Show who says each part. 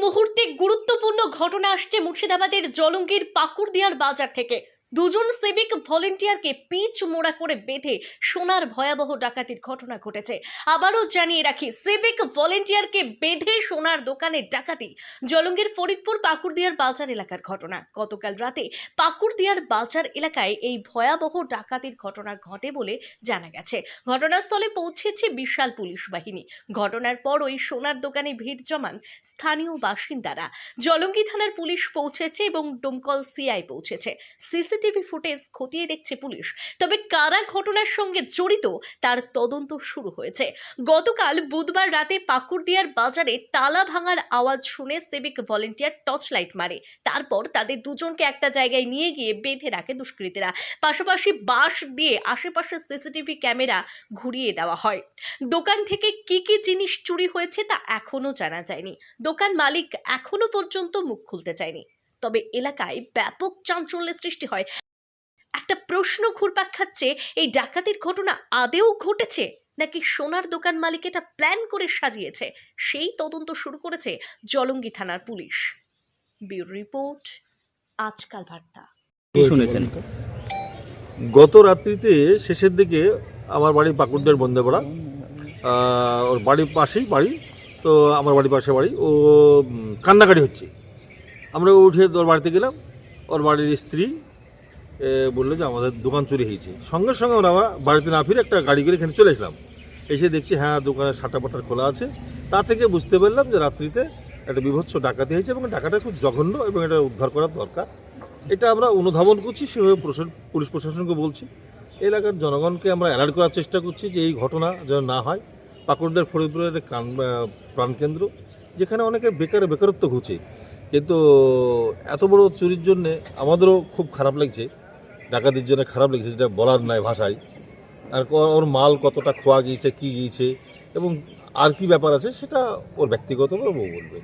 Speaker 1: মুহূর্তে গুরুত্বপূর্ণ ঘটনা আসছে মুর্শিদাবাদের জলঙ্গির পাকুড়দিয়ার বাজার থেকে। দুজন সিভিক ভলেন্টিয়ারকে পিচ মোড়া করে বেঁধে সোনার ভয়াবহ ডাকাতির ঘটনা ঘটেছে। আবারও জানিয়ে রাখি, সিভিক ভলেন্টিয়ারকে বেঁধে সোনার দোকানে ডাকাতি, জলঙ্গির ফরিদপুর পাকুড়দিয়ার বাজার এলাকার ঘটনা। গতকাল রাতে পাকুড়দিয়ার বাজার এলাকায় এই ভয়াবহ ডাকাতির ঘটনা ঘটে বলে জানা গেছে। ঘটনাস্থলে পৌঁছেছে বিশাল পুলিশ বাহিনী। ঘটনার পর ওই সোনার দোকানে ভিড় জমান স্থানীয় বাসিন্দারা। জলঙ্গি থানার পুলিশ পৌঁছেছে এবং ডোমকল সিআই পৌঁছেছে। সিসিটিভি ফুটেজ খতিয়ে দেখছে পুলিশ। তবে কারা ঘটনার সঙ্গে জড়িত, তার তদন্ত শুরু হয়েছে। গতকাল বুধবার রাতে পাকুড়দিয়ার বাজারে তালা ভাঙার আওয়াজ শুনে সিভিক ভলেন্টিয়ার টর্চ লাইট মারে। তারপর তাদের দুজনকে একটা জায়গায় নিয়ে গিয়ে বেঁধে রাখে দুষ্কৃতীরা। পাশাপাশি বাঁশ দিয়ে আশেপাশে সিসিটিভি ক্যামেরা ঘুরিয়ে দেওয়া হয়। দোকান থেকে কি কি জিনিস চুরি হয়েছে তা এখনও জানা যায়নি। দোকান মালিক এখনও পর্যন্ত মুখ খুলতে চায়নি। তবে এলাকায় ব্যাপক চাঞ্চল্যের সৃষ্টি হয়। একটা প্রশ্ন ঘুরপাক খাচ্ছে এই ডাকাতির ঘটনা আদেও ঘটেছে? নাকি সোনার দোকান মালিক এটা প্ল্যান করে সাজিয়েছে? সেই তদন্ত শুরু করেছে জলঙ্গি থানার পুলিশ। ব্যুরো রিপোর্ট আজকাল বার্তা।
Speaker 2: শুনেছেন?
Speaker 3: গত রাত্রিতে শেষের দিকে আমার বাড়ি পাকুড়দের বন্দেপাড়া আহ, ওর বাড়ির পাশেই বাড়ি তো আমার বাড়ির পাশে বাড়ি ও কান্নাকাটি হচ্ছে। আমরা উঠে ওর বাড়িতে গেলাম। ওর বাড়ির স্ত্রী বলল যে আমাদের দোকান চুরি হয়েছে। সঙ্গে সঙ্গে আমরা বাড়িতে না ফিরে একটা গাড়ি করে এখানে চলে এসলাম। এসে দেখছি হ্যাঁ দোকানের শাটা পাটার খোলা আছে। তা থেকে বুঝতে পারলাম যে রাত্রিতে একটা বিভৎস ডাকাতি হয়েছে এবং ডাকাটা খুব জঘন্য এবং এটা উদ্ধার করার দরকার। এটা আমরা অনুধাবন করছি, সেভাবে পুলিশ প্রশাসনকে বলছি। এলাকার জনগণকে আমরা অ্যালার্ট করার চেষ্টা করছি যে এই ঘটনা যেন না হয়। পাকুড়দের ফরিদপুরের প্রাণকেন্দ্র, যেখানে অনেকে বেকার বেকারত্ব ঘুচে। কিন্তু এত বড় চুরির জন্যে আমাদেরও খুব খারাপ লাগছে। ডাকাতির জন্য খারাপ লাগছে, যেটা বলার নাই ভাষায়। আর ওর মাল কতটা খোয়া গিয়েছে, কী গিয়েছে, এবং আর কি ব্যাপার আছে, সেটা ওর ব্যক্তিগতভাবে ও বলবে।